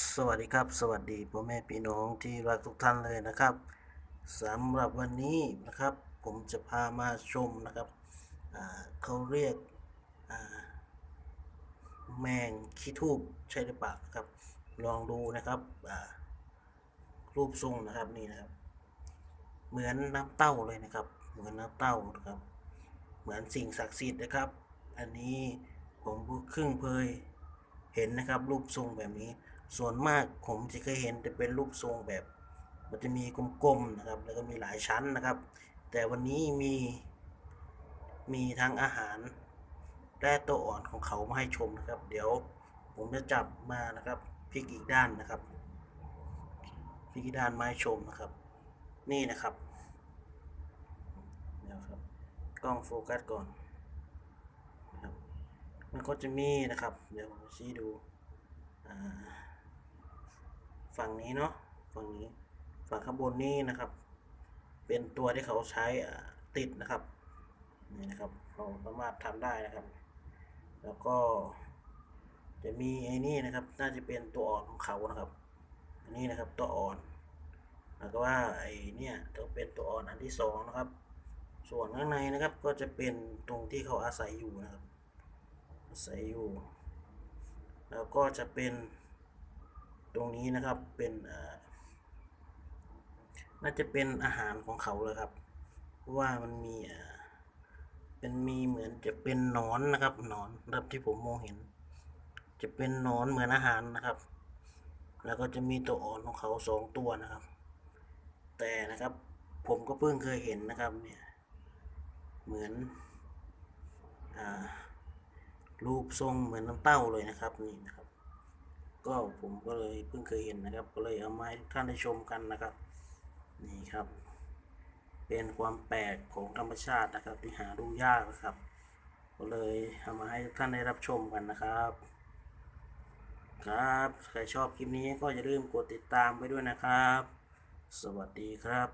สวัสดีครับ สวัสดีพ่อแม่พี่น้องที่รักทุกท่านเลยนะครับสำหรับวันนี้นะครับ ผมจะพามาชมนะครับเขาเรียกแมงขี้ทูบใช่หรือเปล่าครับ ลองดูนะครับรูปทรงนะครับนี่นะครับ เหมือนน้ำเต้าเลยนะครับ เหมือนน้ำเต้านะครับ เหมือนสิ่งศักดิ์สิทธิ์นะครับ อันนี้ผมเพิ่งเคยเห็นนะครับ รูปทรงแบบนี้ ส่วนมากผมจะเคยเห็นแต่เป็นรูปทรงแบบ มันจะมีกลมๆนะครับ แล้วก็มีหลายชั้นนะครับ แต่วันนี้มีมีทั้งอาหารและตัวอ่อนของเขามาให้ชมนะครับ เดี๋ยวผมจะจับมานะครับพลิกอีกด้านนะครับพลิกอีกด้านมาให้ชมนะครับ นี่นะครับเดี๋ยวครับกล้องโฟกัสก่อนนะครับมันก็จะมีนะครับ เดี๋ยวผมชี้ดูอ่า ฝั่งนี้เนาะฝั่งนี้ฝั่งข้างบนนี้นะครับ เป็นตัวที่เขาใช้ติดนะครับนี่นะครับเราสามารถทำได้นะครับ แล้วก็จะมีไอ้นี่นะครับ น่าจะเป็นตัวอ่อนของเขานะครับ อันนี้นะครับตัวอ่อนแล้วก็ว่าไอ้เนี่ยต้องเป็นตัวอ่อนอันที่สองนะครับ ส่วนข้างในนะครับก็จะเป็นตรงที่เขาอาศัยอยู่นะครับอาศัยอยู่ แล้วก็จะเป็น ตรงนี้นะครับเป็นน่าจะเป็นอาหารของเขาเลยครับเพราะว่ามันมีเป็นมีเหมือนจะเป็นหนอนนะครับหนอนรับที่ผมมองเห็น จะเป็นหนอนเหมือนอาหารนะครับ แล้วก็จะมีตัวอ่อนของเขาสองตัวนะครับ แต่นะครับผมก็เพิ่งเคยเห็นนะครับเนี่ยเหมือนอรูปทรงเหมือนน้ำเต้าเลยนะครับนี่นะครับ ก็ผมก็เลยเพิ่งเคยเห็นนะครับ ก็เลยเอามาให้ทุกท่านได้ชมกันนะครับ นี่ครับ เป็นความแปลกของธรรมชาตินะครับ ที่หาดูยากนะครับ ก็เลยเอามาให้ทุกท่านได้รับชมกันนะครับ ครับ ใครชอบคลิปนี้ก็อย่าลืมกดติดตามไปด้วยนะครับ สวัสดีครับ